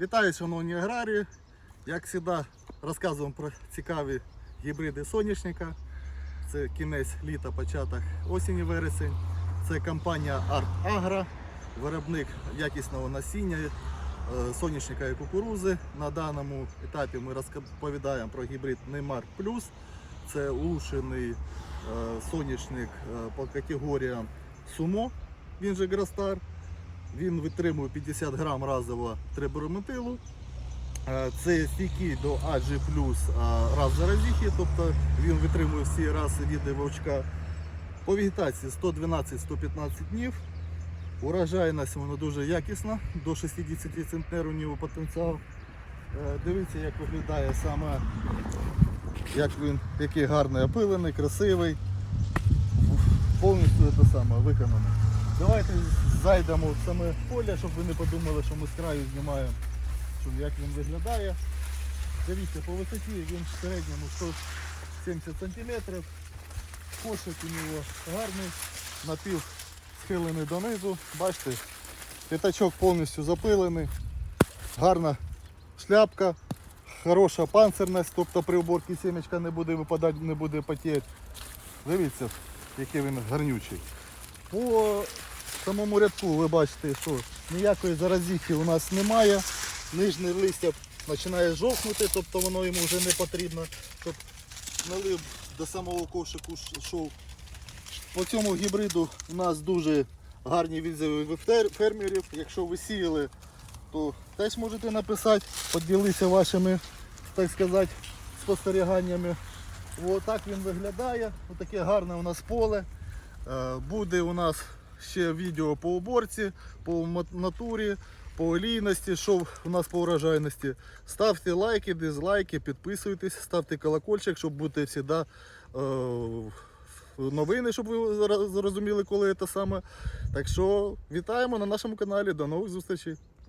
Вітаю, шановні аграрії. Як завжди, розказуємо про цікаві гібриди соняшника. Це кінець літа, початок осені вересень. Це компанія Art Agro, виробник якісного насіння е, соняшника і кукурузи. На даному етапі ми розповідаємо про гібрид Neymar Plus. Це улучшений е, соняшник е, по категоріям Sumo, він же Грастар. Він витримує 50 грам разового триборометилу. Е, Це стійкий до плюс раз заразіхи, тобто він витримує всі раси види вовчка. По вегетації 112-115 днів. Урожайність вона дуже якісна, до 60 центнерів у нього потенціал. Е, Дивіться, як виглядає саме, як він, який гарний опилений, красивий. Повністю це саме виконано. Давайте зайдемо в саме поле, щоб ви не подумали, що ми з краю знімаємо, що як він виглядає. Дивіться, по висоті він в середньому 170 см. Кошик у нього гарний, напів схилений донизу. Бачите, п'ятачок повністю запилений, гарна шляпка, хороша панцирність, тобто при уборці сімечка не буде випадати, не буде потіти. Дивіться, який він гарнючий. По самому рядку ви бачите, що ніякої заразіхи у нас немає. Нижнє листя починає жовкнути, тобто воно йому вже не потрібно, щоб налив до самого кошику йшов. По цьому гібриду у нас дуже гарні відзиви фермерів. Якщо ви сіяли, то теж можете написати, поділитися вашими, так сказати, спостеріганнями. Отак він виглядає. Отаке гарне у нас поле. Е, Буде у нас ще відео по уборці, по натурі, по олійності, що у нас по урожайності. Ставте лайки, дизлайки, підписуйтесь, ставте колокольчик, щоб бути завжди е, новини, щоб ви зрозуміли, коли це саме. Так що вітаємо на нашому каналі. До нових зустрічей.